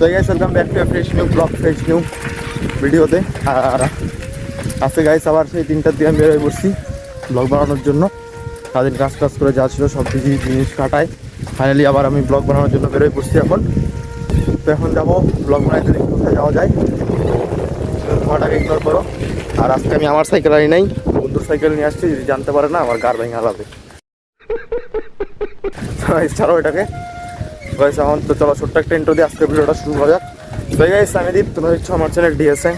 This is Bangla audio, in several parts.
তো guys welcome back to fresh new blog fresh new ভিডিওতে আর আজকে গাইস আবার সেই তিনটার দিকে আমি বেরোয় পড়ছি ব্লগ বানানোর জন্য। সারাদিন কাজ টাজ করে যা ছিল সব কিছু জিনিস কাটায়। ফাইনালি আবার আমি ব্লগ বানানোর জন্য বেরোয় পড়ছি এখন। তো এখন যাব ব্লগ বানাইতে কোথায় যাওয়া যায়। তোমাটাকে ইগনোর করো। আর আজকে আমি আমার সাইকেল আনি নাই। বন্ধুর সাইকেল নিয়ে আসছি, যদি জানতে পারে না, আমার গার ভেঙে হালাবে ছাড়ো এটাকে গাইস এখন তো চলো ছোট্ট একটা ইন্টো দিয়ে আজকে ভিডিওটা শুরু করা যাক। তো গাইস আমি দীপ, তোমরা হচ্ছে আমার চ্যানেল ডিএসএ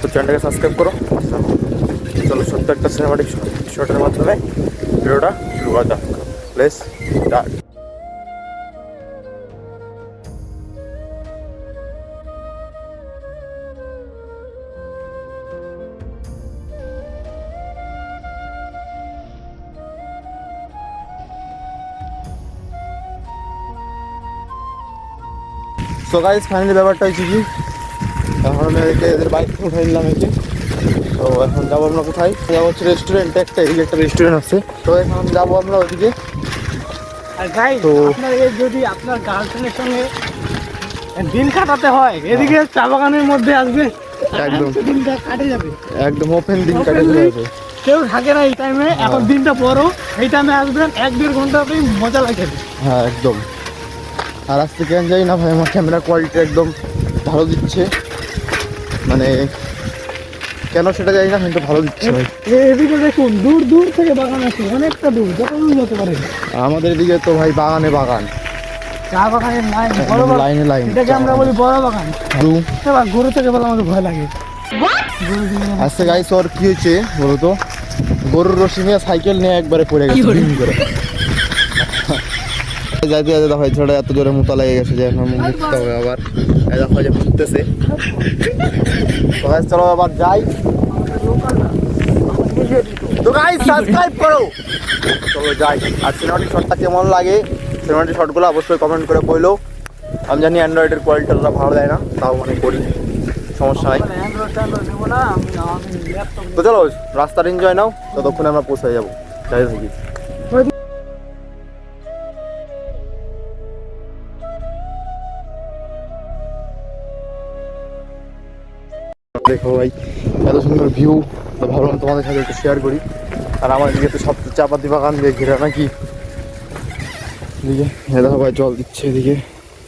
তো চ্যানেলটাকে সাবস্ক্রাইব করো। চলো ছোট্ট একটা সিনেমাটিক শর্টের মাধ্যমে ভিডিওটা শুরু করা যাক। Place start so guys finally ব্যাপারটা হচ্ছে কি? এখন এদের বাইক উঠাই নিলাম একে তো এখন যাব আমরা কোথায়? যাব হচ্ছে রেস্টুরেন্টে একটা এদিকে একটা রেস্টুরেন্ট আছে। তো এখন যাব আমরা ওদিকে আর গাই তো- যদি আপনার গার্লফ্রেন্ডের সঙ্গে দিন কাটাতে হয় এদিকে চা বাগানের মধ্যে আসবে একদম। দিনটা কাটে যাবে। একদম ওপেন দিন কাটে। যাবে। কেউ থাকে না এই টাইমে এখন দিনটা বড় এই টাইমে আসবেন এক দেড় ঘণ্টা আপনি মজা লাগে। হ্যাঁ একদম। আর আজ থেকে আমি জানি না ভাই আমার ক্যামেরা কোয়ালিটি একদম ভালো দিচ্ছে। মানে কেন সেটা জানি না কিন্তু ভালো দিচ্ছে ভাই। এদিকে দেখুন দূর দূর থেকে বাগান আছে অনেকটা দূর যত দূর যেতে পারে। আমাদের এদিকে তো ভাই বাগানে বাগান। চা বাগানের লাইন বড় লাইনে লাইন এটাকে আমরা বলি বড় বাগান। গরু থেকে বলে আমাদের ভয় লাগে। আজকে গাইস ওর কি হয়েছে বলো তো গরুর রশি নিয়ে সাইকেল নিয়ে একবারে পড়ে গেছে করে। যাইতে যাইতে দেখো ছোট এত জোরে মুতা লেগে গেছে যে এখন মুখ মুছতে হবে আবার। এই দেখো যে guys, চলো আবার যাই। তো গাইস সাবস্ক্রাইব করো। চলো যাই। আর সিনেমাটিক শটটা কেমন লাগে? সিনেমাটিক শটগুলো অবশ্যই কমেন্ট করে বলল আমি জানি অ্যান্ড্রয়েডের কোয়ালিটিটা ভালো দেয় না তাও মানে করি। সমস্যা নাই। তো চলো রাস্তার এনজয় নাও ততক্ষণে আমরা পৌঁছে যাব। যাই থাকি দেখো ভাই এত সুন্দর ভিউ তো ভাবলাম তোমাদের সাথে একটু শেয়ার করি আর আমার দিকে তো সব চাপাতি বাগান দিয়ে ঘেরা নাকি এদিকে এ দেখো ভাই জল দিচ্ছে এদিকে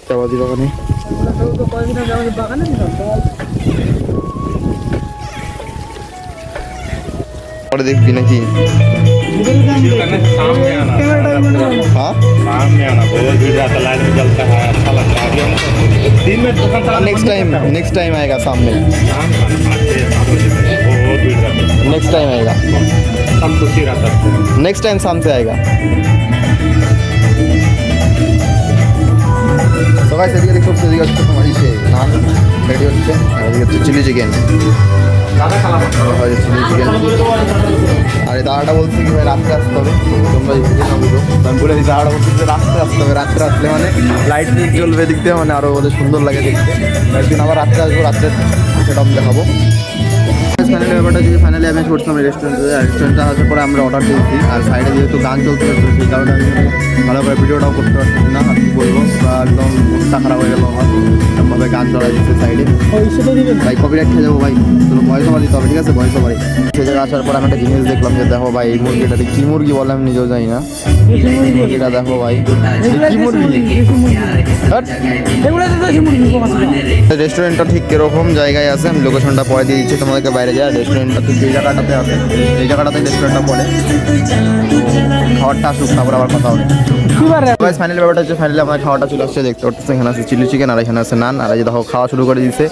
চাপাতি বাগানে বাগানে পরে দেখবি নাকি হ্যাঁ सामने आना बहुत भीड़ रहता है लाइन में चलता है अच्छा लगता है अभी हमको दिन में नेक्स्ट टाइम नेक्स्ट टाइम आएगा सामने नेक्स्ट टाइम आएगा सब खुशी रहता नेक्स्ट टाइम शाम से आएगा सगळ्या शरीर खूप शरीर तुम्हारी से नान রেডি হচ্ছে। আর এদিকে হচ্ছে চিলি চিকেন চিলি চিকেন আর এই দাদাটা বলছে কি, ভাই, রাত্রে আসতে হবে। তোমরা বুঝে। আমি বলে দিই, দাদাটা বলছে যে রাত্রে আসতে হবে, রাত্রে আসলে মানে লাইট লাইট জ্বলবে দেখতে মানে আরও ওদের সুন্দর লাগে দেখতে। একদিন আবার রাত্রে আসব, রাত্রে সেটা আমি দেখাবো। ফাইনালি ব্যাপারটা যদি ফাইনালি আমি করছিলাম রেস্টুরেন্টে রেস্টুরেন্টে আসার পরে আমরা অর্ডার দিয়েছি, আর সাইডে যেহেতু গান চলতে সেই কারণে আমি ভালো করে ভিডিওটাও করতে পারছি না কি বলব বা একদম মুখটা খারাপ হয়ে গেল আমার এরকমভাবে গান চলা দিচ্ছে সাইডে ভাই কপিরাইট খেয়ে যাব ভাই চলো ভয় সভা দিতে হবে, ঠিক আছে? ভয় সবাই সে জায়গায় আসার পর আমি একটা জিনিস দেখলাম যে, দেখো ভাই, এই মুরগিটাতে কী মুরগি বলে আমি নিজেও জানি না। মুরগিটা দেখো ভাই। রেস্টুরেন্টটা ঠিক কীরকম জায়গায় আছে? আমি লোকেশনটা পরে দিয়ে দিচ্ছি। তোমাদেরকে বাইরে যায় রেস্টুরেন্টটা ঠিক এই জায়গাটাতে আছে এই জায়গাটাতে রেস্টুরেন্টটা পড়ে তো খাবারটা আসুক তারপর আবার কথা হবে। ফাইনালি ব্যাপারটা হচ্ছে ফাইনালি আমার খাওয়াটা চলে আসছে। দেখতে পাচ্ছি এখানে আছে চিলি চিকেন আর এখানে আছে নান। আর এই যে দেখো খাওয়া শুরু করে দিয়েছে।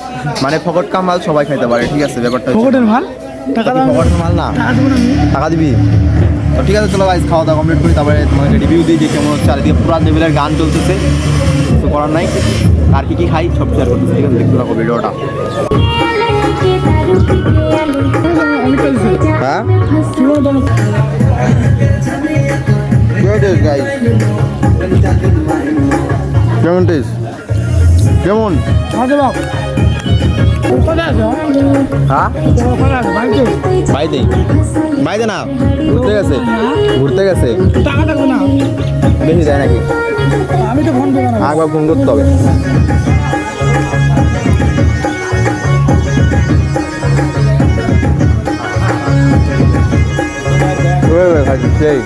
মানে ফকট কামাল সবাই খাইতে পারে ঠিক আছে? ব্যাপারটা পকেটের মাল? টাকা ফকটের মাল না। টাকা দিবি? তো ঠিক আছে চলো গাইজ খাওয়া দাওয়া কমপ্লিট করি তারপরে তোমাকে রিভিউ দিই যে কেমন হচ্ছে আর এদিকে পুরা লেভেলের গান চলতেছে কিছু করার নাই আর কি কী খাই সব শেয়ার করতেছি ঠিক আছে দেখতে থাকো ভিডিওটা হ্যাঁ কেমন কেমন হ্যাঁ? বাইতে বাইতে না, ঘুরতে গেছে। ঘুরতে গেছে। বেশি যায় নাকি? আমি তো ফোন একবার ফোন সেই।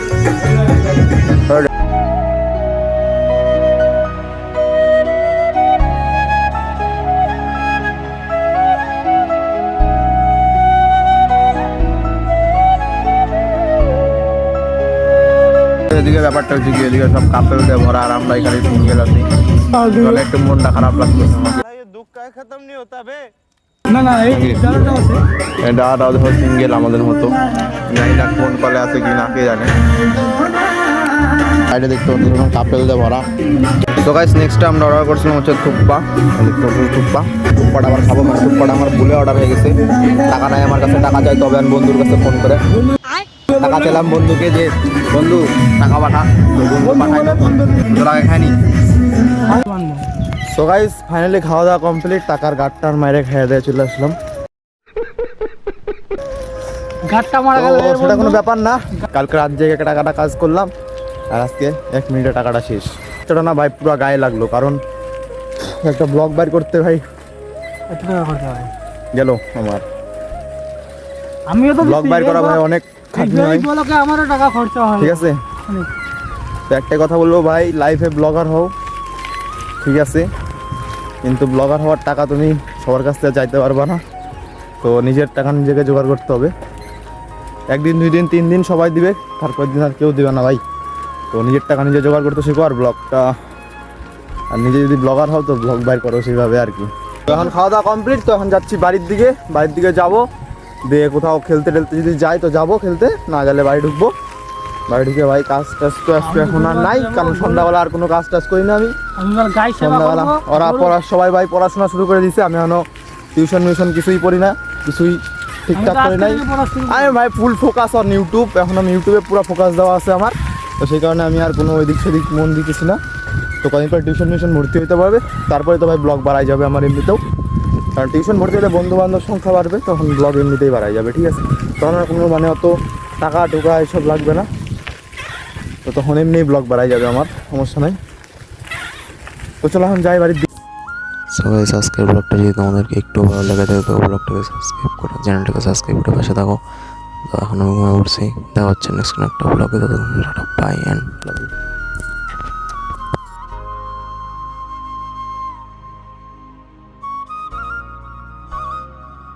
এদিকে ব্যাপারটা হচ্ছে কি এদিকে সব কাপেল দিয়ে ভরা আর আমরা এখানে সিঙ্গেল আছি তাহলে একটু মনটা খারাপ লাগতো আমার না না এই জায়গাটা আছে। এটা আর ধর সিঙ্গেল আমাদের মতো। জানি না কোন কলে আছে কি না কে জানে। সাইডে দেখতে পাচ্ছি এরকম কাপেল দিয়ে ভরা। তো গাইস নেক্সট আমরা অর্ডার করছিলাম হচ্ছে থুপ্পা। দেখতে পাচ্ছি থুপ্পা। থুপ্পাটা আবার খাব মানে থুপ্পাটা আমার ভুলে অর্ডার হয়ে গেছে। টাকা নাই আমার কাছে টাকা চাই তবে আমি বন্ধুর কাছে ফোন করে। টাকা চাইলাম বন্ধুকে যে বন্ধু টাকা পাঠা। তো পাঠাই না তোর খাইনি সো গাইস ফাইনালি খাওয়া দাওয়া কমপ্লিট টাকার গাটটার মাইরে খেয়ে দিয়ে চলে আসলাম। ঘাটটা মারা গেল সেটা কোনো ব্যাপার না। কালকে রাত জেগে টাকাটা কাজ করলাম আর আজকে এক মিনিটে টাকাটা শেষ। সেটা না ভাই পুরো গায়ে লাগল কারণ একটা ব্লগ বাইর করতে ভাই। গেল আমার। আমিও তো ব্লগ বাইর করা ভাই অনেক আমারও টাকা খরচা হয়। ঠিক আছে? তো একটাই কথা বলব ভাই লাইফে ব্লগার হও। ঠিক আছে? কিন্তু ব্লগার হওয়ার টাকা তুমি সবার কাছ থেকে চাইতে পারবা না। তো নিজের টাকা নিজেকে জোগাড় করতে হবে। একদিন দুই দিন তিন দিন সবাই দিবে তারপর দিন আর কেউ দিবে না ভাই। তো নিজের টাকা নিজে জোগাড় করতে শেখো আর ব্লগটা আর নিজে যদি ব্লগার হও তো ব্লগ বাইর করো সেইভাবে আর কি। তো এখন খাওয়া দাওয়া কমপ্লিট তো এখন যাচ্ছি বাড়ির দিকে। বাড়ির দিকে যাব। দিয়ে কোথাও খেলতে টেলতে যদি যাই তো যাব খেলতে না গেলে বাড়ি ঢুকবো। বাড়ি ঢুকে ভাই কাজ টাজ তো আজকে এখন আর নাই কারণ সন্ধ্যাবেলা আর কোনো কাজ টাজ করি না আমি। আমি বল সন্ধ্যাবেলা ওরা পড়া সবাই ভাই পড়াশোনা শুরু করে দিছে আমি এখনও টিউশন মিউশন কিছুই পড়ি না কিছুই ঠিকঠাক করি নাই। আমি ভাই ফুল ফোকাস অন ইউটিউব এখন আমি ইউটিউবে পুরো ফোকাস দেওয়া আছে আমার তো সেই কারণে আমি আর কোনো ওইদিক সেদিক মন দিতেছি না। তো কদিন পর টিউশন মিউশন ভর্তি হতে পারবে তারপরে তো ভাই ব্লগ বাড়াই যাবে আমার এমনিতেও। কারণ টিউশন ভর্তি হলে বন্ধু বান্ধব সংখ্যা বাড়বে, তখন ব্লগ এমনিতেই বাড়াই যাবে, ঠিক আছে? তখন আর কোনো মানে অত টাকা টুকা এসব লাগবে না। তো তখন এমনি ব্লগ বাড়াই যাবে আমার, সমস্যা নাই। তো চলো এখন যাই বাড়ির সবাই সাবস্ক্রাইব ব্লগটা যদি তোমাদেরকে একটু ভালো লাগে থাকে তো ব্লগটাকে সাবস্ক্রাইব করো চ্যানেলটাকে সাবস্ক্রাইব করে পাশে থাকো। তো এখন আমি ঘুমিয়ে পড়ছি দেখা হচ্ছে নেক্সট কোনো একটা ব্লগে ততক্ষণ বাই অ্যান্ড লাভ ইউ